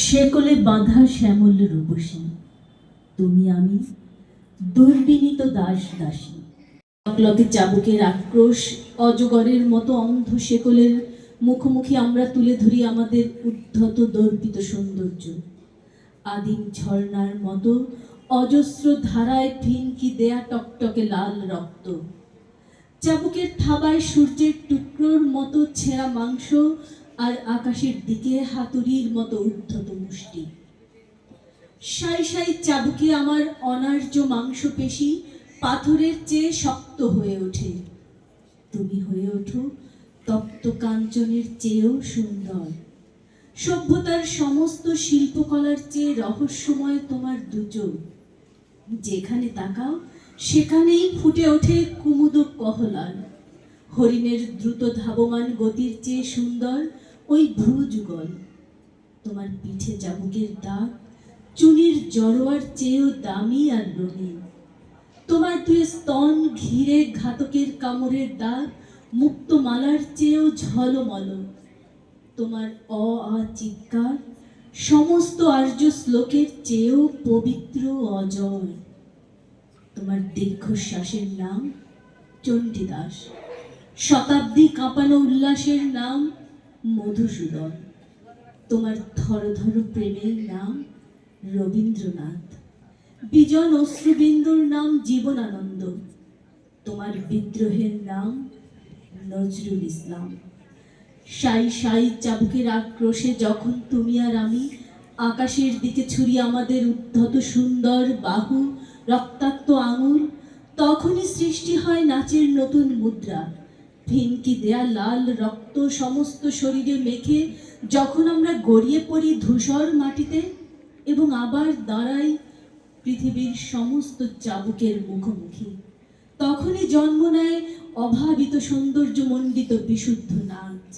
শেকলে বাঁধা শ্যামল রূপসী। তুমি আমি দুর্বিনীত দাস দাসী। লকে চাবুকের আক্রোশ, অজগরের মতো অন্ধ শেকলের মুখোমুখি আমরা তুলে ধরি আমাদের উদ্ধত দর্পিত সৌন্দর্য। আদিম ঝর্ণার মতো অজস্র ধারায় ফিনকি দেয়া টকটকে লাল রক্ত। চাবুকের থাবায় সূর্যের টুকরোর মতো ছেঁড়া মাংস আর আকাশের দিকে হাতুড়ির মতো উদ্ধত মুষ্টি। সাই সাই চাবুকে আমার অনার্য মাংসপেশি পাথরের চেয়ে শক্ত হয়ে ওঠে। তুমি হয়ে ওঠো তপ্ত কাঞ্চনের চেয়েও সুন্দর। সভ্যতার সমস্ত শিল্পকলার চেয়ে রহস্যময় তোমার দুচোখ। যেখানে তাকাও, সেখানেই ফুটে ওঠে কুমুদ কহলাল হরিণের দ্রুত ধাবমান গতির চেয়ে সুন্দর ওই ভ্রুযুগল তোমার পিঠে চাবুকের দাগ, চুনির জড়োয়ার চেয়েও দামি আর রঙিন। তোমার দুই স্তন ঘিরে ঘাতকের কামড়ের দাগ মুক্ত মালার চেয়েও ঝলমল। তোমার অ আ চিৎকার সমস্ত আর্য শ্লোকের চেয়েও পবিত্র অজয়। তোমার দীর্ঘশ্বাসের নাম চণ্ডীদাস। শতাব্দী কাঁপানো উল্লাসের নাম মধুসূদন, তোমার ধর ধর প্রেমের নাম রবীন্দ্রনাথ। বিজন অশ্রুবিন্দুর নাম জীবনানন্দ, তোমার বিদ্রোহের নাম নজরুল ইসলাম। সাই সাই চাবুকের আক্রোশে যখন তুমি আর আমি আকাশের দিকে ছুরি আমাদের উদ্ধত সুন্দর বাহু, রক্তাক্ত আঙুল, তখনই সৃষ্টি হয় নাচের নতুন মুদ্রা। ভিনকি দেয়া লাল রক্ত সমস্ত শরীরে মেখে যখন আমরা গড়িয়ে পড়ি ধূসর মাটিতে এবং আবার দাঁড়াই পৃথিবীর সমস্ত চাবুকের মুখোমুখি, তখনই জন্ম নেয় অভাবিত সৌন্দর্যমণ্ডিত বিশুদ্ধ নাচ।